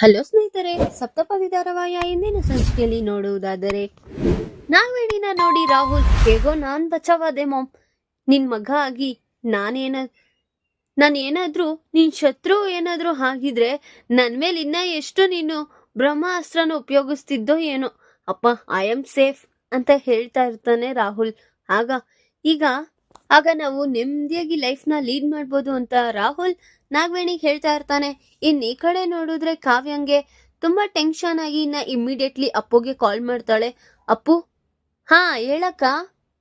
Hello ಸ್ನೇಹಿತರೆ ಸಪ್ತಪದಿ ಧಾರಾವಾಹಿಯ ಇಂದಿನ ಸಂಚಿಕೆಯಲ್ಲಿ ನೋಡುವುದಾದರೆ ನಾವೇಳಿನ ನೋಡಿ ರಾಹುಲ್, ಹೇಗೋ ನಾನ್ ಬಚಾವಾದೆ ಮಾಮ್. ನಿನ್ ಮಗ ಆಗಿ ನಾನೇನ ನಾನು ಏನಾದರೂ ನಿನ್ ಶತ್ರು ಏನಾದರೂ ಆಗಿದ್ರೆ ನನ್ನ ಮೇಲೆ ಇನ್ನ ಎಷ್ಟು ನೀನು ಬ್ರಹ್ಮಾಸ್ತ್ರನ ಉಪಯೋಗಿಸ್ತಿದ್ದೋ ಏನೋ. ಅಪ್ಪ ಐ ಆಮ್ ಸೇಫ್ ಅಂತ ಹೇಳ್ತಾ ಇರ್ತಾನೆ ರಾಹುಲ್. ಆಗ, ಈಗ ಆಗ ನಾವು ನೆಮ್ಮದಿಯಾಗಿ ಲೈಫ್ನ ಲೀಡ್ ಮಾಡ್ಬೋದು ಅಂತ ರಾಹುಲ್ ನಾಗವೇಣಿಗೆ ಹೇಳ್ತಾ ಇರ್ತಾನೆ. ಇನ್ ಈ ಕಡೆ ನೋಡಿದ್ರೆ ಕಾವ್ಯಂಗೆ ತುಂಬಾ ಟೆನ್ಷನ್ ಆಗಿ ಇನ್ನ ಇಮ್ಮಿಡಿಯೇಟ್ಲಿ ಅಪ್ಪುಗೆ ಕಾಲ್ ಮಾಡ್ತಾಳೆ. ಅಪ್ಪು, ಹಾ, ಹೇಳಕ್ಕ?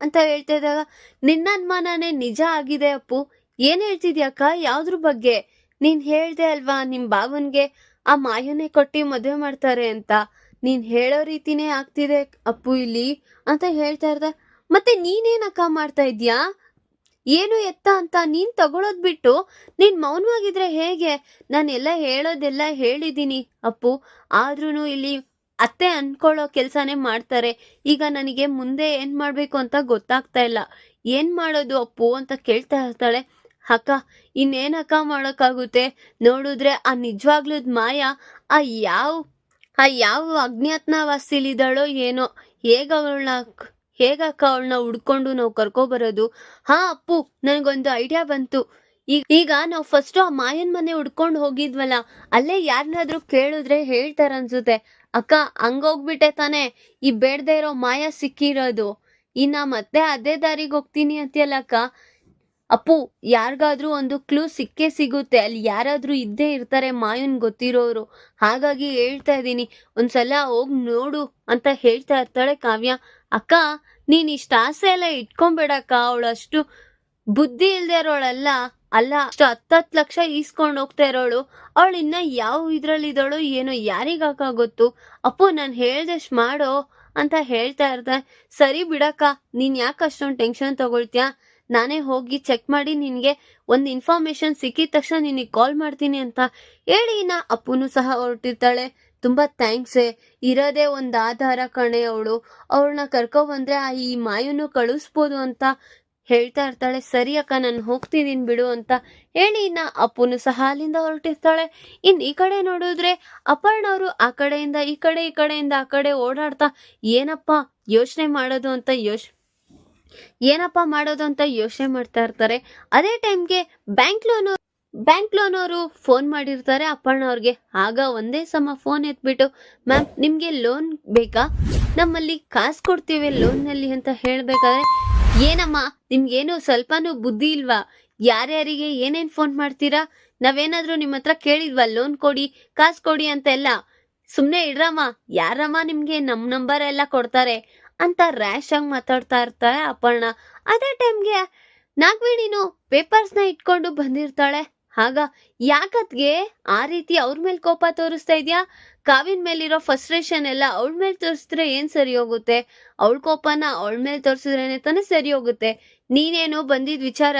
ಅಂತ ಹೇಳ್ತಾ ಇದ್ದಾಗ ನಿನ್ನ ಅನುಮಾನನೇ ನಿಜ ಆಗಿದೆ ಅಪ್ಪು. ಏನ್ ಹೇಳ್ತಿದ್ಯಾಕ ಯಾವ್ದ್ರ ಬಗ್ಗೆ? ನೀನ್ ಹೇಳ್ದೆ ಅಲ್ವಾ ನಿಮ್ ಬಾವನ್ಗೆ ಆ ಮಾಯನೆ ಕೊಟ್ಟಿ ಮದುವೆ ಮಾಡ್ತಾರೆ ಅಂತ. ನೀನ್ ಹೇಳೋ ರೀತಿನೇ ಆಗ್ತಿದೆ ಅಪ್ಪು ಇಲ್ಲಿ. ಅಂತ ಹೇಳ್ತಾ ಇರ್ದ, ಮತ್ತೆ ನೀನೇನಕ್ಕ ಮಾಡ್ತಾ ಇದ್ಯಾ? ಏನು ಎತ್ತ ಅಂತ ನೀನ್ ತಗೊಳೋದ್ ಬಿಟ್ಟು ನೀನ್ ಮೌನವಾಗಿದ್ರೆ ಹೇಗೆ? ನಾನೆಲ್ಲ ಹೇಳೋದೆಲ್ಲ ಹೇಳಿದ್ದೀನಿ ಅಪ್ಪು. ಆದ್ರೂನು ಇಲ್ಲಿ ಅತ್ತೆ ಅನ್ಕೊಳ್ಳೋ ಕೆಲ್ಸನೇ ಮಾಡ್ತಾರೆ. ಈಗ ನನಗೆ ಮುಂದೆ ಏನ್ ಮಾಡ್ಬೇಕು ಅಂತ ಗೊತ್ತಾಗ್ತಾ ಇಲ್ಲ. ಏನ್ ಮಾಡೋದು ಅಪ್ಪು ಅಂತ ಕೇಳ್ತಾ ಇರ್ತಾಳೆ. ಅಕ್ಕ ಇನ್ನೇನಕ್ಕ ಮಾಡೋಕ್ಕಾಗುತ್ತೆ? ನೋಡಿದ್ರೆ ಆ ನಿಜವಾಗ್ಲದ್ ಮಾಯ, ಆ ಯಾವ ಆ ಯಾವ ಅಜ್ಞಾತನವಾಸಿಲಿದ್ದಾಳೋ ಏನೋ. ಹೇಗ ಅವಳನ್ನ ಹೇಗಕ್ಕ ಅವಳನ್ನ ಹುಡ್ಕೊಂಡು ನಾವು ಕರ್ಕೊಬರೋದು ಹಾ ಅಪ್ಪು, ನನಗೊಂದು ಐಡಿಯಾ ಬಂತು. ಈಗ ನಾವು ಫಸ್ಟ್ ಆ ಮಾಯನ್ ಮನೆ ಹುಡ್ಕೊಂಡು ಹೋಗಿದ್ವಲ್ಲ, ಅಲ್ಲೇ ಯಾರನ್ನಾದ್ರೂ ಕೇಳಿದ್ರೆ ಹೇಳ್ತಾರ ಅನ್ಸುತ್ತೆ. ಅಕ್ಕ, ಹಂಗೋಗ್ಬಿಟ್ಟೆ ತಾನೇ, ಈ ಬೇಡದೆ ಇರೋ ಮಾಯ ಸಿಕ್ಕಿರೋದು. ಇನ್ನ ಮತ್ತೆ ಅದೇ ದಾರಿಗೆ ಹೋಗ್ತೀನಿ ಅಂತೀಯಲ್ಲ ಅಕ್ಕ. ಅಪ್ಪು, ಯಾರಿಗಾದ್ರೂ ಒಂದು ಕ್ಲೂ ಸಿಕ್ಕೇ ಸಿಗುತ್ತೆ. ಅಲ್ಲಿ ಯಾರಾದ್ರೂ ಇದ್ದೇ ಇರ್ತಾರೆ ಮಾಯನ್ ಗೊತ್ತಿರೋರು. ಹಾಗಾಗಿ ಹೇಳ್ತಾ ಇದ್ದೀನಿ, ಒಂದ್ಸಲ ಹೋಗಿ ನೋಡು ಅಂತ ಹೇಳ್ತಾ ಇರ್ತಾಳೆ ಕಾವ್ಯ. ಅಕ್ಕ, ನೀನ್ ಇಷ್ಟ ಆಸೆ ಎಲ್ಲ ಇಟ್ಕೊಂಬೇಡಕ್ಕ, ಅವಳಷ್ಟು ಬುದ್ಧಿ ಇಲ್ದೇ ಇರೋಳಲ್ಲ. ಅಲ್ಲ, ಅಷ್ಟು ಹತ್ತತ್ತು ಲಕ್ಷ ಈಸ್ಕೊಂಡ್ ಹೋಗ್ತಾ ಇರೋಳು. ಅವಳು ಇನ್ನ ಯಾವ ಇದ್ರಲ್ಲಿ ಇದಳು ಏನೋ ಯಾರಿಗಾಕ ಗೊತ್ತು ಅಪ್ಪು, ನಾನು ಹೇಳ್ದಷ್ಟು ಮಾಡೋ ಅಂತ ಹೇಳ್ತಾ ಇರ್ತ ಸರಿ ಬಿಡಕ್ಕ, ನೀನ್ ಯಾಕೆ ಅಷ್ಟೊಂದು ಟೆನ್ಷನ್ ತಗೊಳ್ತೀಯ? ನಾನೇ ಹೋಗಿ ಚೆಕ್ ಮಾಡಿ ನಿನಗೆ ಒಂದು ಇನ್ಫಾರ್ಮೇಶನ್ ಸಿಕ್ಕಿದ ತಕ್ಷಣ ನಿನಗೆ ಕಾಲ್ ಮಾಡ್ತೀನಿ ಅಂತ ಹೇಳಿ ನಾ ಅಪ್ಪುನು ಸಹ ಹೊರಟಿರ್ತಾಳೆ. ತುಂಬಾ ಥ್ಯಾಂಕ್ಸ್ ಇರೋದೇ ಒಂದು ಆಧಾರ ಕಣೆ ಅವಳು. ಅವ್ರನ್ನ ಕರ್ಕೊ ಬಂದ್ರೆ ಆ ಈ ಮಾಯನು ಕಳಿಸ್ಬೋದು ಅಂತ ಹೇಳ್ತಾ ಇರ್ತಾಳೆ. ಸರಿ ಅಕ್ಕ, ನಾನು ಹೋಗ್ತಿದ್ದೀನಿ ಬಿಡು ಅಂತ ಹೇಳಿ ಇನ್ನ ಅಪ್ಪುನು ಸಹ ಅಲ್ಲಿಂದ ಹೊರಟಿರ್ತಾಳೆ. ಇನ್ ಈ ಕಡೆ ನೋಡಿದ್ರೆ ಅಪರ್ಣ ಅವರು ಆ ಕಡೆಯಿಂದ, ಈ ಕಡೆ, ಈ ಕಡೆಯಿಂದ, ಆ ಕಡೆ ಓಡಾಡ್ತಾ ಏನಪ್ಪ ಯೋಚನೆ ಮಾಡೋದು ಅಂತ ಯೋಚ್, ಏನಪ್ಪ ಮಾಡೋದು ಅಂತ ಯೋಚನೆ ಮಾಡ್ತಾ ಇರ್ತಾರೆ. ಅದೇ ಟೈಮ್ಗೆ ಬ್ಯಾಂಕ್ ಲೋನ್ ಬ್ಯಾಂಕ್ ಲೋನ್ ಅವರು ಫೋನ್ ಮಾಡಿರ್ತಾರೆ, ಅಪ್ಪಣ್ಣ ಅವ್ರಿಗೆ. ಆಗ ಒಂದೇ ಸಮ ಫೋನ್ ಎತ್ಬಿಟ್ಟು, ಮ್ಯಾಮ್, ನಿಮ್ಗೆ ಲೋನ್ ಬೇಕಾ? ನಮ್ಮಲ್ಲಿ ಕಾಸು ಕೊಡ್ತೀವಿ ಲೋನ್ನಲ್ಲಿ ಅಂತ ಹೇಳ್ಬೇಕಾದ್ರೆ, ಏನಮ್ಮ, ನಿಮ್ಗೇನು ಸ್ವಲ್ಪನೂ ಬುದ್ಧಿ ಇಲ್ವಾ? ಯಾರ್ಯಾರಿಗೆ ಏನೇನು ಫೋನ್ ಮಾಡ್ತೀರಾ? ನಾವೇನಾದ್ರೂ ನಿಮ್ಮ ಹತ್ರ ಕೇಳಿದ್ವಾ? ಲೋನ್ ಕೊಡಿ, ಕಾಸು ಕೊಡಿ ಅಂತ ಎಲ್ಲ ಸುಮ್ನೆ ಇಡ್ರಮ್ಮ, ಯಾರಮ್ಮ ನಿಮ್ಗೆ ನಮ್ಮ ನಂಬರ್ ಎಲ್ಲ ಕೊಡ್ತಾರೆ? ಅಂತ ರ್ಯಾಶ್ ಆಗಿ ಮಾತಾಡ್ತಾ ಇರ್ತಾರೆ ಅಪರ್ಣ ಅದೇ ಟೈಮ್ಗೆ ನಾಗವೇಣಿನು ಪೇಪರ್ಸ್ನ ಇಟ್ಕೊಂಡು ಬಂದಿರ್ತಾಳೆ. ಆಗ ಯಾಕತ್ಗೆ? ಆ ರೀತಿ ಅವ್ರ ಮೇಲೆ ಕೋಪ ತೋರಿಸ್ತಾ ಇದೆಯಾ? ಕಾವಿನ ಮೇಲಿರೋ ಫ್ರಸ್ಟ್ರೇಷನ್ ಎಲ್ಲ ಅವಳ ಮೇಲೆ ತೋರಿಸಿದ್ರೆ ಏನ್ ಸರಿ ಹೋಗುತ್ತೆ? ಅವಳ ಕೋಪನ ಅವಳ ಮೇಲೆ ತೋರಿಸಿದ್ರೇನೆ ತಾನೇ ಸರಿ ಹೋಗುತ್ತೆ? ನೀನೇನು ಬಂದಿದ್ ವಿಚಾರ?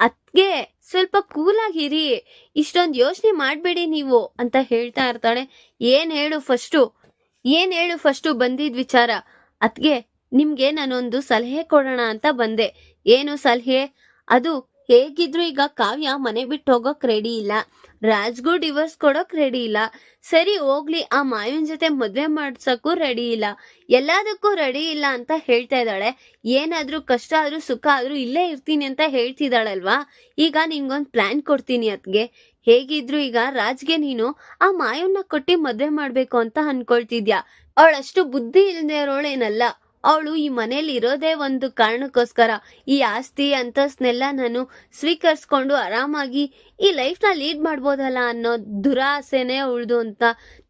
ಅದ್ಗೆ ಸ್ವಲ್ಪ ಕೂಲಾಗಿರಿ ಇಷ್ಟೊಂದು ಯೋಚನೆ ಮಾಡಬೇಡಿ ನೀವು ಅಂತ ಹೇಳ್ತಾ ಇರ್ತಾಳೆ. ಏನ್ ಹೇಳು ಫಸ್ಟು ಏನ್ ಹೇಳು ಫಸ್ಟು ಬಂದಿದ್ ವಿಚಾರ? ಅದ್ಗೆ ನಿಮ್ಗೆ ನಾನೊಂದು ಸಲಹೆ ಕೊಡೋಣ ಅಂತ ಬಂದೆ. ಏನು ಸಲಹೆ? ಅದು ಹೇಗಿದ್ರು ಈಗ ಕಾವ್ಯ ಮನೆ ಬಿಟ್ಟು ಹೋಗೋಕ್ ರೆಡಿ ಇಲ್ಲ. ರಾಜ್ಗೂ ಡಿವೋರ್ಸ್ ಕೊಡೋಕ್ ರೆಡಿ ಇಲ್ಲ. ಸರಿ, ಹೋಗ್ಲಿ, ಆ ಮಾವಿನ ಜೊತೆ ಮದ್ವೆ ಮಾಡ್ಸಕ್ಕೂ ರೆಡಿ ಇಲ್ಲ. ಎಲ್ಲದಕ್ಕೂ ರೆಡಿ ಇಲ್ಲ ಅಂತ ಹೇಳ್ತಾ ಇದ್ದಾಳೆ. ಏನಾದ್ರೂ ಕಷ್ಟ ಆದ್ರೂ ಸುಖ ಆದ್ರೂ ಇಲ್ಲೇ ಇರ್ತೀನಿ ಅಂತ ಹೇಳ್ತಿದ್ದಾಳಲ್ವಾ? ಈಗ ನಿಂಗೊಂದು ಪ್ಲಾನ್ ಕೊಡ್ತೀನಿ ಅದ್ಗೆ. ಹೇಗಿದ್ರು ಈಗ ರಾಜ್ಗೆ ನೀನು ಆ ಮಾಯವನ್ನ ಕೊಟ್ಟಿ ಮದ್ವೆ ಮಾಡ್ಬೇಕು ಅಂತ ಅನ್ಕೊಳ್ತಿದ್ಯಾ? ಅವಳಷ್ಟು ಬುದ್ಧಿ ಇಲ್ಲದೆ ಇರೋಳೇನಲ್ಲ. ಅವಳು ಈ ಮನೇಲಿ ಇರೋದೇ ಒಂದು ಕಾರಣಕ್ಕೋಸ್ಕರ ಈ ಆಸ್ತಿ ಅಂತಸ್ನೆಲ್ಲ ನಾನು ಸ್ವೀಕರಿಸ್ಕೊಂಡು ಆರಾಮಾಗಿ ಈ ಲೈಫ್ನ ಲೀಡ್ ಮಾಡ್ಬೋದಲ್ಲ ಅನ್ನೋ ದುರಾಸೆನೆ ಉಳ್ದು ಅಂತ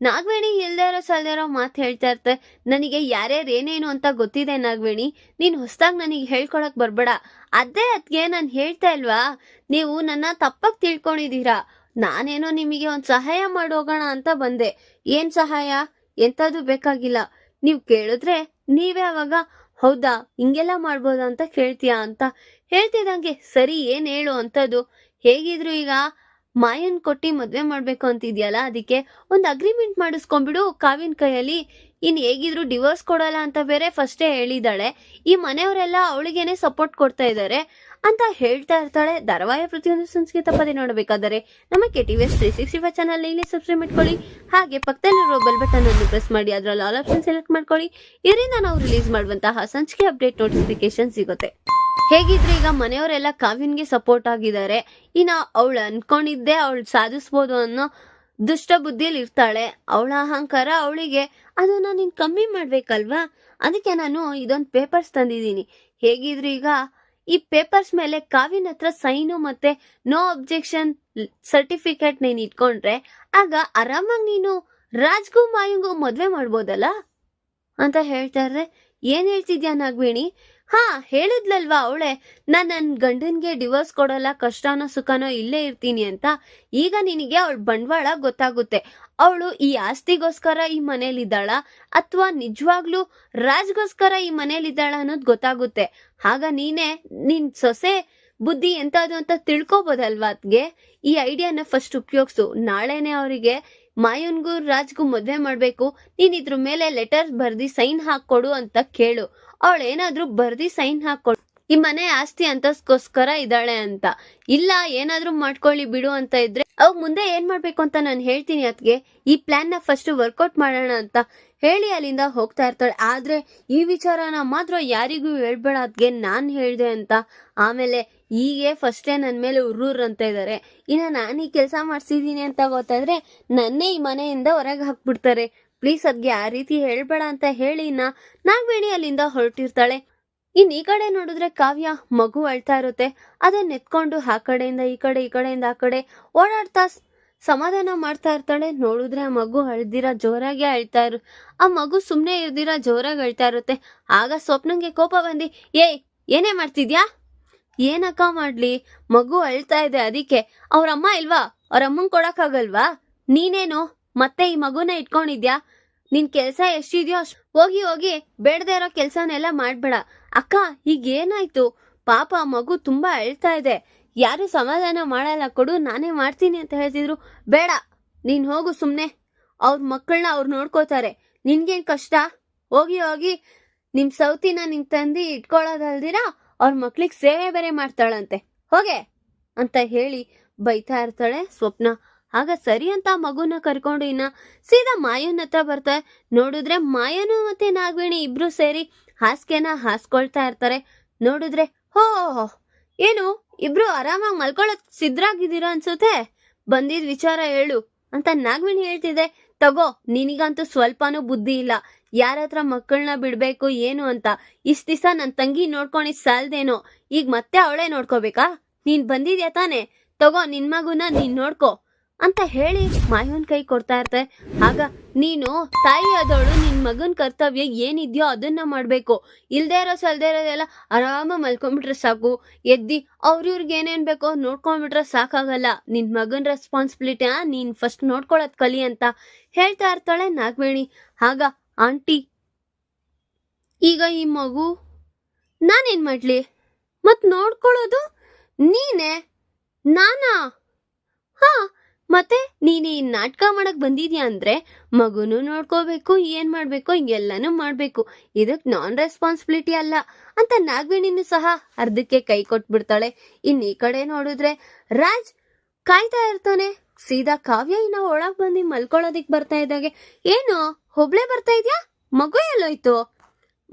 ನಾಗವೇಣಿ ಇಲ್ದೇ ಇರೋ ಸಲ್ದೇ ಇರೋ ಮಾತು ಹೇಳ್ತಾ ಇರ್ತೆ. ನನಗೆ ಯಾರ್ಯಾರು ಏನೇನು ಅಂತ ಗೊತ್ತಿದೆ ನಾಗವೇಣಿ. ನೀನು ಹೊಸದಾಗಿ ನನಗೆ ಹೇಳ್ಕೊಳಕ್ ಬರ್ಬೇಡ. ಅದೇ ಅದ್ಗೆ ನಾನು ಹೇಳ್ತಾ ಇಲ್ವಾ? ನೀವು ನನ್ನ ತಪ್ಪಾಗಿ ತಿಳ್ಕೊಂಡಿದ್ದೀರಾ. ನಾನೇನೋ ನಿಮಗೆ ಒಂದು ಸಹಾಯ ಮಾಡೋಗೋಣ ಅಂತ ಬಂದೆ. ಏನು ಸಹಾಯ? ಎಂಥದ್ದು ಬೇಕಾಗಿಲ್ಲ. ನೀವು ಕೇಳಿದ್ರೆ ನೀವೇ ಅವಾಗ, ಹೌದಾ, ಹಿಂಗೆಲ್ಲ ಮಾಡ್ಬೋದಾ ಅಂತ ಕೇಳ್ತೀಯಾ ಅಂತ? ಹೇಳ್ತಿದ್ದಂಗೆ, ಸರಿ, ಏನ್ ಹೇಳು ಅಂತದ್ದು. ಹೇಗಿದ್ರು ಈಗ ಮಾಯನ್ ಕೊಟ್ಟಿ ಮದ್ವೆ ಮಾಡ್ಬೇಕು ಅಂತಿದ್ಯಲ್ಲ, ಅದಕ್ಕೆ ಒಂದು ಅಗ್ರಿಮೆಂಟ್ ಮಾಡಿಸ್ಕೊಂಡ್ಬಿಡು ಕಾವಿನ ಕೈಯಲ್ಲಿ. ಇನ್ ಹೇಗಿದ್ರು ಡಿವೋರ್ಸ್ ಕೊಡಲ್ಲ ಅಂತ ಬೇರೆ ಫಸ್ಟೇ ಹೇಳಿದಾಳೆ ಈ ಮನೆಯವರೆಲ್ಲ ಅವಳಿಗೇನೆ ಸಪೋರ್ಟ್ ಕೊಡ್ತಾ ಇದ್ದಾರೆ. ಅಂತ ಹೇಳ್ತಾ ಇರ್ತಾಳೆ ಧಾರಾವಾಹಿ ಪ್ರತಿಯೊಂದು ಸಂಸ್ಕೃತ ಪದೇ ನೋಡಬೇಕಾದರೆ ನಮ್ಮ K T S three sixty five channel ಇಲ್ಲಿ ಸಬ್ಸ್ಕ್ರೈಬ್ ಮಾಡ್ಕೊಳ್ಳಿ. ಹಾಗೆ ಪಕ್ಕದಲ್ಲಿರೋ ಬೆಲ್ ಬಟನ್ ಅನ್ನು ಪ್ರೆಸ್ ಮಾಡಿ, ಅದರಲ್ಲಿ ಆಲ್ ಆಪ್ಷನ್ ಸೆಲೆಕ್ಟ್ ಮಾಡ್ಕೊಳ್ಳಿ. ಇದರಿಂದ ನಾವು ರಿಲೀಸ್ ಮಾಡುವಂತಹ ಸಂಚಿಕೆ ಅಪ್ಡೇಟ್ ನೋಟಿಫಿಕೇಶನ್ ಸಿಗುತ್ತೆ. ಹೇಗಿದ್ರೆ ಈಗ ಮನೆಯವರೆಲ್ಲ ಕಾವ್ಯನ್ಗೆ ಸಪೋರ್ಟ್ ಆಗಿದ್ದಾರೆ. ಇನ್ನ ಅವಳು ಅನ್ಕೊಂಡಿದ್ದೆ ಅವಳು ಸಾಧಿಸ್ಬೋದು ಅನ್ನೋ ದುಷ್ಟ ಬುದ್ಧಿಯಲ್ಲಿ ಇರ್ತಾಳೆ. ಅವಳ ಅಹಂಕಾರ ಅವಳಿಗೆ ಅದನ್ನ ನೀನು ಕಮ್ಮಿ ಮಾಡ್ಬೇಕಲ್ವಾ? ಅದಕ್ಕೆ ನಾನು ಇದೊಂದು ಪೇಪರ್ಸ್ ತಂದಿದ್ದೀನಿ. ಹೇಗಿದ್ರು ಈಗ ಈ ಪೇಪರ್ಸ್ ಮೇಲೆ ಕಾವಿನ ಹತ್ರ ಸೈನು ಮತ್ತೆ ನೋ ಅಬ್ಜೆಕ್ಷನ್ ಸರ್ಟಿಫಿಕೇಟ್ ನೀನು ಇಟ್ಕೊಂಡ್ರೆ, ಆಗ ಆರಾಮಾಗಿ ನೀನು ರಾಜ್ಗೂ ಮಾಯುಂಗೂ ಮದ್ವೆ ಮಾಡ್ಬೋದಲ್ಲ? ಅಂತ ಹೇಳ್ತಾರೆ ಏನ್ ಹೇಳ್ತಿದ್ಯಾ ನಾಗವೇಣಿ? ಹಾ, ಹೇಳಿದ್ಲಲ್ವಾ ಅವಳೆ, ನಾನು ನನ್ನ ಗಂಡನ್ಗೆ ಡಿವೋರ್ಸ್ ಕೊಡೋಲ್ಲ, ಕಷ್ಟನೋ ಸುಖನೋ ಇಲ್ಲೇ ಇರ್ತೀನಿ ಅಂತ. ಈಗ ನಿನಗೆ ಅವಳ ಬಂಡವಾಳ ಗೊತ್ತಾಗುತ್ತೆ. ಅವಳು ಈ ಆಸ್ತಿಗೋಸ್ಕರ ಈ ಮನೇಲಿದ್ದಾಳ ಅಥವಾ ನಿಜವಾಗ್ಲೂ ರಾಜ್ಗೋಸ್ಕರ ಈ ಮನೇಲಿದ್ದಾಳ ಅನ್ನೋದು ಗೊತ್ತಾಗುತ್ತೆ. ಆಗ ನೀನೇ, ನಿನ್ ಸೊಸೆ ಬುದ್ಧಿ ಎಂತದು ಅಂತ ತಿಳ್ಕೊಬೋದಲ್ವಾ ಅದ್ಗೆ? ಈ ಐಡಿಯಾನ ಫಸ್ಟ್ ಉಪಯೋಗಿಸು. ನಾಳೆನೆ ಅವರಿಗೆ ಮಾಯನ್ಗೂ ರಾಜ್ಗೂ ಮದ್ವೆ ಮಾಡ್ಬೇಕು. ನೀನ್ ಇದ್ರ ಮೇಲೆ ಲೆಟರ್ ಬರ್ದಿ ಸೈನ್ ಹಾಕೊಡು ಅಂತ ಕೇಳು. ಅವಳು ಏನಾದ್ರೂ ಬರ್ದಿ ಸೈನ್ ಹಾಕೊಡು ಈ ಮನೆ ಆಸ್ತಿ ಅಂತಸ್ಕೋಸ್ಕರ ಇದ್ದಾಳೆ ಅಂತ. ಇಲ್ಲ, ಏನಾದ್ರೂ ಮಾಡ್ಕೊಳ್ಳಿ ಬಿಡು ಅಂತ ಇದ್ರೆ ಅವ್ ಮುಂದೆ ಏನ್ ಮಾಡ್ಬೇಕು ಅಂತ ನಾನು ಹೇಳ್ತೀನಿ ಅದ್ಗೆ ಈ ಪ್ಲಾನ್ನ ಫಸ್ಟ್ ವರ್ಕೌಟ್ ಮಾಡೋಣ ಅಂತ ಹೇಳಿ ಅಲ್ಲಿಂದ ಹೋಗ್ತಾ ಇರ್ತಾಳೆ. ಆದ್ರೆ ಈ ವಿಚಾರನ ಮಾತ್ರ ಯಾರಿಗೂ ಹೇಳ್ಬೇಡ ಅದ್ಗೆ ನಾನ್ ಹೇಳ್ದೆ ಅಂತ. ಆಮೇಲೆ ಹೀಗೆ ಫಸ್ಟೇ ನನ್ನ ಮೇಲೆ ಉರ್ರೂರ್ ಅಂತ ಇದ್ದಾರೆ ಇನ್ನ ನಾನು ಈ ಕೆಲಸ ಮಾಡ್ಸಿದೀನಿ ಅಂತ ಗೊತ್ತಾದ್ರೆ ನನ್ನೇ ಈ ಮನೆಯಿಂದ ಹೊರಗೆ ಹಾಕ್ಬಿಡ್ತಾರೆ. ಪ್ಲೀಸ್ ಅದ್ಗೆ ಆ ರೀತಿ ಹೇಳ್ಬೇಡ ಅಂತ ಹೇಳಿ ನಾ ನಾಗವೇಣಿ ಅಲ್ಲಿಂದ ಹೊರಟಿರ್ತಾಳೆ. ಇನ್ ಈ ಕಡೆ ನೋಡಿದ್ರೆ ಕಾವ್ಯ ಮಗು ಅಳ್ತಾ ಇರುತ್ತೆ. ಅದನ್ನ ನೆತ್ಕೊಂಡು ಆ ಕಡೆಯಿಂದ ಈ ಕಡೆ, ಈ ಕಡೆಯಿಂದ ಆ ಕಡೆ ಓಡಾಡ್ತಾ ಸಮಾಧಾನ ಮಾಡ್ತಾ ಇರ್ತಾಳೆ. ನೋಡಿದ್ರೆ ಆ ಮಗು ಅಳ್ದಿರ ಜೋರಾಗಿ ಅಳ್ತಾ ಇರು ಆ ಮಗು ಸುಮ್ನೆ ಇರ್ದಿರ ಜೋರಾಗಿ ಅಳ್ತಾ ಇರುತ್ತೆ. ಆಗ ಸ್ವಪ್ನಂಗೆ ಕೋಪ ಬಂದಿ ಏಯ್ ಏನೇ ಮಾಡ್ತಿದ್ಯಾ? ಏನಕ್ಕ ಮಾಡ್ಲಿ? ಮಗು ಅಳ್ತಾ ಇದೆ ಅದಕ್ಕೆ. ಅವ್ರಮ್ಮ ಇಲ್ವಾ? ಅವ್ರಮ್ಮನ್ ಕೊಡಕ್ಕಾಗಲ್ವಾ? ನೀನೇನು? ಮತ್ತೆ ಈ ಮಗುನ ಇಟ್ಕೊಂಡಿದ್ಯಾ? ನಿನ್ ಕೆಲ್ಸ ಎಷ್ಟಿದ್ಯೋ ಹೋಗಿ ಹೋಗಿ, ಬೇಡದೇ ಇರೋ ಕೆಲ್ಸನೆಲ್ಲ ಮಾಡ್ಬೇಡ. ಅಕ್ಕ ಈಗ ಏನಾಯ್ತು ಪಾಪ ಮಗು ತುಂಬಾ ಅಳ್ತಾ ಇದೆ. ಯಾರು ಸಮಾಧಾನ ಮಾಡಲ್ಲ, ಕೊಡು, ನಾನೇ ಮಾಡ್ತೀನಿ ಅಂತ ಹೇಳ್ತಿದ್ರು. ಬೇಡ, ನೀನ್ ಹೋಗು ಸುಮ್ನೆ. ಅವ್ರ ಮಕ್ಕಳನ್ನ ಅವ್ರು ನೋಡ್ಕೋತಾರೆ. ನಿನ್ಗೇನ್ ಕಷ್ಟ? ಹೋಗಿ ಹೋಗಿ. ನಿಮ್ ಸೌತಿನ ನಿನ್ ತಂದಿ ಇಟ್ಕೊಳ್ಳೋದಲ್ದಿರಾ ಅವ್ರ ಮಕ್ಳಿಗೆ ಸೇವೆ ಬೇರೆ ಮಾಡ್ತಾಳಂತೆ. ಹೋಗೆ, ಅಂತ ಹೇಳಿ ಬೈತಾ ಇರ್ತಾಳೆ ಸ್ವಪ್ನ. ಆಗ ಸರಿ ಅಂತ ಮಗುನ ಕರ್ಕೊಂಡು ಇನ್ನ ಸೀದಾ ಮಾಯನ್ ಹತ್ರ ಬರ್ತಾಳೆ. ನೋಡಿದ್ರೆ ಮಾಯನು ಮತ್ತೆ ನಾಗವೇಣಿ ಇಬ್ರು ಸೇರಿ ಹಾಸಿಗೆನ ಹಾಸ್ಕೊಳ್ತಾ ಇರ್ತಾರೆ. ನೋಡಿದ್ರೆ, ಹೋ, ಏನು, ಇಬ್ರು ಆರಾಮಾಗಿ ಮಲ್ಕೊಳ್ಳೋಕ್ ಸಿದ್ಧರಾಗಿದ್ದೀರಾ ಅನ್ಸುತ್ತೆ? ಬಂದಿದ್ ವಿಚಾರ ಹೇಳು ಅಂತ ನಾಗವೇಣಿ ಹೇಳ್ತಿದೆ ತಗೋ, ನಿನಗಂತೂ ಸ್ವಲ್ಪನೂ ಬುದ್ಧಿ ಇಲ್ಲ. ಯಾರ ಹತ್ರ ಮಕ್ಕಳನ್ನ ಬಿಡ್ಬೇಕು, ಏನು ಅಂತ. ಇಷ್ಟ ದಿವಸ ನನ್ ತಂಗಿ ನೋಡ್ಕೊಂಡಿದ್ ಸಾಲ್ದೇನೋ. ಈಗ ಮತ್ತೆ ಅವಳೇ ನೋಡ್ಕೋಬೇಕಾ? ನೀನ್ ಬಂದಿದ್ಯಾ ತಾನೆ? ತಗೋ, ನಿನ್ ಮಗುನ ನೀನ್ ನೋಡ್ಕೋ. ಅಂತ ಹೇಳಿ ಮಾಯವನ್ ಕೈ ಕೊಡ್ತಾ ಇರ್ತಾರೆ ಆಗ, ನೀನು ತಾಯಿ ಆದವಳು, ನಿನ್ ಮಗನ್ ಕರ್ತವ್ಯ ಏನಿದ್ಯೋ ಅದನ್ನ ಮಾಡ್ಬೇಕು. ಇಲ್ದೇ ಇರೋ ಸಲ್ದೇ ಇರೋದೆಲ್ಲ ಆರಾಮ ಮಲ್ಕೊಂಬಿಟ್ರೆ ಸಾಕು. ಎದ್ದಿ ಅವ್ರಿವ್ರಿಗೆ ಏನೇನ್ ಬೇಕೋ ನೋಡ್ಕೊಂಡ್ಬಿಟ್ರೆ ಸಾಕಾಗಲ್ಲ. ನಿನ್ ಮಗನ್ ರೆಸ್ಪಾನ್ಸಿಬಿಲಿಟಿ ನೀನ್ ಫಸ್ಟ್ ನೋಡ್ಕೊಳತ್ ಕಲಿ ಅಂತ ಹೇಳ್ತಾ ಇರ್ತಾಳೆ ನಾಗವೇಣಿ. ಆಗ ಆಂಟಿ, ಈಗ ಈ ಮಗು ನಾನೇನ್ ಮಾಡ್ಲಿ? ಮತ್ ನೋಡ್ಕೊಳ್ಳೋದು ನೀನೇ? ನಾನಾ? ನೀನ್ ನಾಟಕ ಮಾಡಕ್ ಬಂದಿದ್ಯಾ ಅಂದ್ರೆ ಮಗುನು ನೋಡ್ಕೋಬೇಕು, ಏನ್ ಮಾಡ್ಬೇಕು ಎಲ್ಲಾನು ಮಾಡ್ಬೇಕು. ಇದಕ್ ನಾನ್ ರೆಸ್ಪಾನ್ಸಿಬಿಲಿಟಿ ಅಲ್ಲ. ಅಂತ ನಾಗವೇಣಿನೂ ಸಹ ಅರ್ಧಕ್ಕೆ ಕೈ ಕೊಟ್ಬಿಡ್ತಾಳೆ. ಇನ್ ಈ ಕಡೆ ನೋಡಿದ್ರೆ ರಾಜ್ ಕಾಯ್ತಾ ಇರ್ತಾನೆ. ಸೀದಾ ಕಾವ್ಯ ಇನ್ನ ಒಳಗ್ ಬಂದು ಮಲ್ಕೊಳ್ಳೋದಿಕ್ ಬರ್ತಾ ಇದ್ದಾಗೆ. ಏನು ಒಬ್ಳೆ ಬರ್ತಾ ಇದ್ಯಾ? ಮಗು ಎಲ್ಲೋಯ್ತು?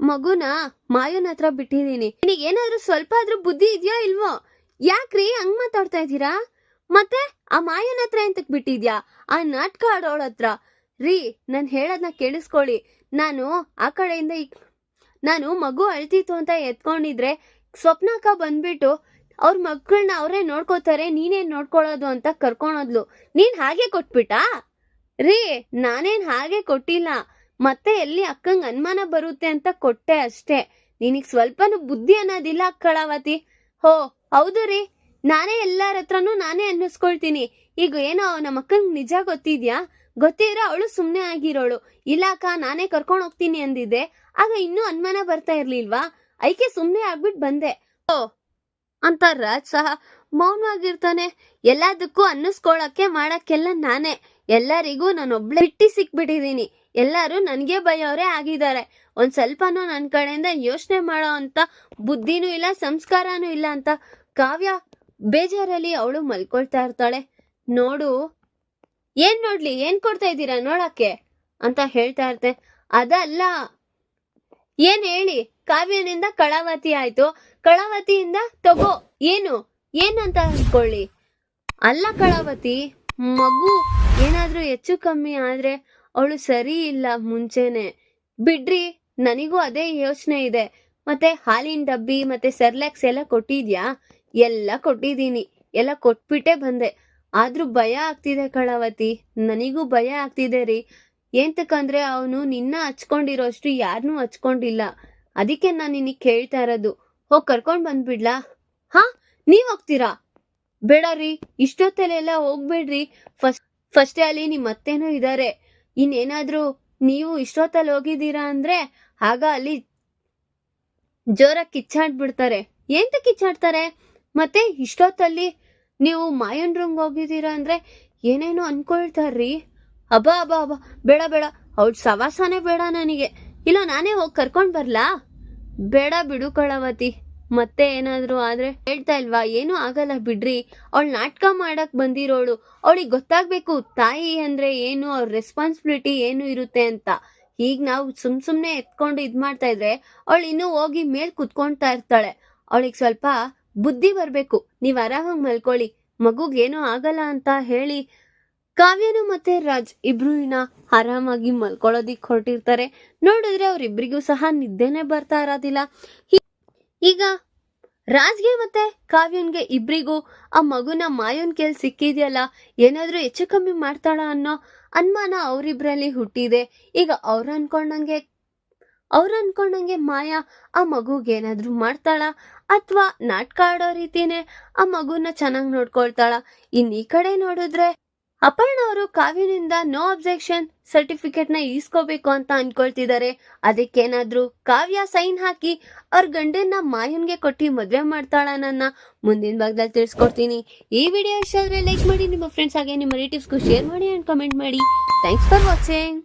ಮಗುನ ಮಾಯನ ಹತ್ರ ಬಿಟ್ಟಿದೀನಿ ನಿನಗೇನಾದ್ರೂ ಸ್ವಲ್ಪ ಆದ್ರೂ ಬುದ್ಧಿ ಇದೆಯೋ ಇಲ್ವೋ? ಯಾಕ್ರಿ ಹಂಗ್ ಮಾತಾಡ್ತಾ ಇದ್ದೀರಾ? ಮತ್ತೆ ಆ ಮಾಯನ ಹತ್ರ ಎಂತಕ್ ಬಿಟ್ಟಿದ್ಯಾ? ಆ ನಾಟಕ ಆಡೋಳ ಹತ್ರ. ರೀ, ನಾನ್ ಹೇಳದ್ನ ಕೇಳಿಸ್ಕೊಳ್ಳಿ. ನಾನು ಆ ಕಡೆಯಿಂದ ಈ ನಾನು ಮಗು ಅಳ್ತಿತ್ತು ಅಂತ ಎತ್ಕೊಂಡಿದ್ರೆ ಸ್ವಪ್ನಕ್ಕ ಬಂದ್ಬಿಟ್ಟು ಅವ್ರ ಮಕ್ಕಳನ್ನ ಅವರೇ ನೋಡ್ಕೋತಾರೆ, ನೀನೇನ್ ನೋಡ್ಕೊಳ್ಳೋದು ಅಂತ ಕರ್ಕೊಂಡೋದ್ಲು ನೀನ್ ಹಾಗೆ ಕೊಟ್ಬಿಟ್ಟಾ? ರೀ, ನಾನೇನ್ ಹಾಗೆ ಕೊಟ್ಟಿಲ್ಲ. ಮತ್ತೆ ಎಲ್ಲಿ ಅಕ್ಕಂಗ್ ಅನುಮಾನ ಬರುತ್ತೆ ಅಂತ ಕೊಟ್ಟೆ ಅಷ್ಟೇ. ನಿನಗ್ ಸ್ವಲ್ಪನೂ ಬುದ್ಧಿ ಅನ್ನೋದಿಲ್ಲ ಕಳಾವತಿ. ಹೋ, ಹೌದು ರೀ. ನಾನೇ ಎಲ್ಲಾರ ಹತ್ರನೂ ನಾನೇ ಅನ್ನಿಸ್ಕೊಳ್ತೀನಿ. ಈಗ ಏನೋ ನಮ್ಮ ಅಕ್ಕನಿಗೆ ನಿಜ ಗೊತ್ತಿದ್ಯಾ? ಗೊತ್ತಿದ್ರೆ ಅವಳು ಸುಮ್ಮನೆ ಆಗಿರೋಳು. ಇಲ್ಲ ಅಕ್ಕ, ನಾನೇ ಕರ್ಕೊಂಡು ಹೋಗ್ತೀನಿ ಅಂದಿದ್ದೆ. ಆಗ ಇನ್ನೂ ಅನುಮಾನ ಬರ್ತಾ ಇರ್ಲಿಲ್ವಾ? ಐಕೆ ಸುಮ್ಮನೆ ಆಗ್ಬಿಟ್ಟು ಬಂದೆ. ಓ, ಅಂತ ರಾಜ್ ಸಹ ಮೌನವಾಗಿರ್ತಾನೆ. ಎಲ್ಲದಕ್ಕೂ ಅನ್ನಿಸ್ಕೊಳಕ್ಕೆ ಮಾಡಕ್ಕೆಲ್ಲ ನಾನೇ. ಎಲ್ಲರಿಗೂ ನಾನೊಬ್ಳೆ ಬಿಟ್ಟಿ ಸಿಕ್ಬಿಟ್ಟಿದ್ದೀನಿ ಎಲ್ಲರೂ ನನಗೆ ಬಯೋರೇ ಆಗಿದ್ದಾರೆ. ಒಂದ್ ಸ್ವಲ್ಪನೂ ನನ್ನ ಕಡೆಯಿಂದ ಯೋಚನೆ ಮಾಡೋ ಅಂತ ಬುದ್ಧಿನೂ ಇಲ್ಲ, ಸಂಸ್ಕಾರನೂ ಇಲ್ಲ ಅಂತ ಕಾವ್ಯ ಬೇಜಾರಲ್ಲಿ ಅವಳು ಮಲ್ಕೊಳ್ತಾ ಇರ್ತಾಳೆ. ನೋಡು, ಏನ್ ನೋಡ್ಲಿ, ಏನ್ ಕೊಡ್ತಾ ಇದ್ದೀರಾ ನೋಡಕ್ಕೆ? ಅಂತ ಹೇಳ್ತಾ ಇರ್ತೆ. ಅದಲ್ಲ, ಏನ್ ಹೇಳಿ, ಕಾವ್ಯನಿಂದ ಕಳಾವತಿ ಆಯ್ತು. ಕಳಾವತಿಯಿಂದ ತಗೋ, ಏನು ಏನಂತ ಅನ್ಕೊಳ್ಳಿ. ಅಲ್ಲ ಕಳಾವತಿ, ಮಗು ಏನಾದ್ರೂ ಹೆಚ್ಚು ಕಮ್ಮಿ ಆದ್ರೆ ಅವಳು ಸರಿ ಇಲ್ಲ ಮುಂಚೆನೆ. ಬಿಡ್ರಿ, ನನಗೂ ಅದೇ ಯೋಚನೆ ಇದೆ. ಮತ್ತೆ ಹಾಲಿನ ಡಬ್ಬಿ ಮತ್ತೆ ಸೆರ್ಲ್ಯಾಕ್ಸ್ ಎಲ್ಲ ಕೊಟ್ಟಿದ್ಯಾ? ಎಲ್ಲ ಕೊಟ್ಟಿದ್ದೀನಿ. ಎಲ್ಲ ಕೊಟ್ಬಿಟ್ಟೆ ಬಂದೆ. ಆದ್ರೂ ಭಯ ಆಗ್ತಿದೆ ಕಳಾವತಿ. ನನಗೂ ಭಯ ಆಗ್ತಿದೆ ರೀ. ಏಂತಕ್ಕಂದ್ರೆ ಅವನು ನಿನ್ನ ಹಚ್ಕೊಂಡಿರೋಷ್ಟು ಯಾರನ್ನೂ ಹಚ್ಕೊಂಡಿಲ್ಲ. ಅದಕ್ಕೆ ನಾನು ನಿನಗೆ ಕೇಳ್ತಾ ಇರೋದು. ಹೋಗ್ ಕರ್ಕೊಂಡ್ ಬಂದ್ಬಿಡ್ಲಾ? ಹಾ? ನೀವ್ ಹೋಗ್ತೀರಾ? ಬೇಡ ರೀ. ಇಷ್ಟೊತ್ತಲೆಲ್ಲ ಹೋಗ್ಬೇಡ್ರಿ. ಫಸ್ಟ್, ಫಸ್ಟೇ ಅಲ್ಲಿ ನಿಮ್ ಅತ್ತೇನೋ ಇದಾರೆ. ಇನ್ನೇನಾದ್ರೂ ನೀವು ಇಷ್ಟೊತ್ತಲ್ಲಿ ಹೋಗಿದ್ದೀರಾ ಅಂದ್ರೆ, ಆಗ ಅಲ್ಲಿ ಜೋರಾಗಿ ಕಿಚ್ಚಾಡ್ಬಿಡ್ತಾರೆ. ಏಂತ ಕಿಚ್ಚಾಡ್ತಾರೆ? ಮತ್ತೆ ಇಷ್ಟೊತ್ತಲ್ಲಿ ನೀವು ಮಾಯನ್ ರೂಮ್ಗೆ ಹೋಗಿದ್ದೀರಾ ಅಂದರೆ ಏನೇನೋ ಅನ್ಕೊಳ್ತಾರ್ರಿ. ಅಬ್ಬಾ ಅಬಾ ಅಬ್ಬಾ, ಬೇಡ ಬೇಡ. ಅವ್ಳ ಸವಾಸನೇ ಬೇಡ ನನಗೆ. ಇಲ್ಲ, ನಾನೇ ಹೋಗಿ ಕರ್ಕೊಂಡು ಬರ್ಲಾ? ಬೇಡ ಬಿಡು ಕಳವತಿ. ಮತ್ತೆ ಏನಾದರೂ ಆದರೆ ಹೇಳ್ತಾ ಇಲ್ವಾ? ಏನೂ ಆಗಲ್ಲ ಬಿಡ್ರಿ. ಅವಳು ನಾಟಕ ಮಾಡಕ್ಕೆ ಬಂದಿರೋಳು. ಅವಳಿಗೆ ಗೊತ್ತಾಗಬೇಕು ತಾಯಿ ಅಂದ್ರೆ ಏನು, ಅವ್ರ ರೆಸ್ಪಾನ್ಸಿಬಿಲಿಟಿ ಏನು ಇರುತ್ತೆ ಅಂತ. ಈಗ ನಾವು ಸುಮ್ ಸುಮ್ನೆ ಎತ್ಕೊಂಡು ಇದ್ ಮಾಡ್ತಾ ಇದ್ರೆ ಅವಳು ಇನ್ನೂ ಹೋಗಿ ಮೇಲ್ ಕುತ್ಕೊಂತಾ ಇರ್ತಾಳೆ. ಅವಳಿಗೆ ಸ್ವಲ್ಪ ಬುದ್ಧಿ ಬರ್ಬೇಕು. ನೀವ್ ಆರಾಮಾಗಿ ಮಲ್ಕೊಳ್ಳಿ. ಮಗುಗೇನೂ ಆಗಲ್ಲ ಅಂತ ಹೇಳಿ ಕಾವ್ಯನು ಮತ್ತೆ ರಾಜ್ ಇಬ್ರು ಇನ್ನ ಆರಾಮಾಗಿ ಮಲ್ಕೊಳ್ಳೋದಿಕ್ ಹೊರಟಿರ್ತಾರೆ. ನೋಡಿದ್ರೆ ಅವ್ರಿಬ್ರಿಗೂ ಸಹ ನಿದ್ದೆನೆ ಬರ್ತಾ ಇರೋದಿಲ್ಲ. ಈಗ ರಾಜ್ಗೆ ಮತ್ತೆ ಕಾವ್ಯನ್ಗೆ ಇಬ್ರಿಗೂ, ಆ ಮಗುನ ಮಾಯೋನ್ ಕೇಳಿ ಸಿಕ್ಕಿದೆಯಲ್ಲ, ಏನಾದ್ರೂ ಹೆಚ್ಚು ಕಮ್ಮಿ ಮಾಡ್ತಾಳ ಅನ್ನೋ ಅನುಮಾನ ಅವರಿಬ್ರಲ್ಲಿ ಹುಟ್ಟಿದೆ. ಈಗ ಅವ್ರು ಅನ್ಕೊಂಡಂಗೆ ಅವ್ರು ಅನ್ಕೊಂಡಂಗೆ ಮಾಯಾ ಆ ಮಗುಗೆ ಏನಾದ್ರೂ ಮಾಡ್ತಾಳ? ಅಥವಾ ನಾಟಕ ಆಡೋ ರೀತಿನೇ ಆ ಮಗುನ ಚೆನ್ನಾಗಿ ನೋಡ್ಕೊಳ್ತಾಳ? ಇನ್ ಈ ಕಡೆ ನೋಡಿದ್ರೆ ಅಪರ್ಣ ಅವರು ಕಾವ್ಯನಿಂದ ನೋ ಅಬ್ಜೆಕ್ಷನ್ ಸರ್ಟಿಫಿಕೇಟ್ನ ಈಸ್ಕೋಬೇಕು ಅಂತ ಅನ್ಕೊಳ್ತಿದ್ದಾರೆ. ಅದಕ್ಕೇನಾದ್ರೂ ಕಾವ್ಯ ಸೈನ್ ಹಾಕಿ ಅವ್ರ ಗಂಡನ್ನ ಮಾಯನ್ಗೆ ಕೊಟ್ಟು ಮದ್ವೆ ಮಾಡ್ತಾಳ ನನ್ನ? ಮುಂದಿನ ಭಾಗದಲ್ಲಿ ತಿಳಿಸ್ಕೊಡ್ತೀನಿ. ಈ ವಿಡಿಯೋ ಇಷ್ಟ ಆದ್ರೆ ಲೈಕ್ ಮಾಡಿ, ನಿಮ್ಮ ಫ್ರೆಂಡ್ಸ್ ಹಾಗೆ ನಿಮ್ಮ ರಿಲೇಟಿವ್ಸ್ಗೂ ಶೇರ್ ಮಾಡಿ ಅಂಡ್ ಕಮೆಂಟ್ ಮಾಡಿ. Thanks for watching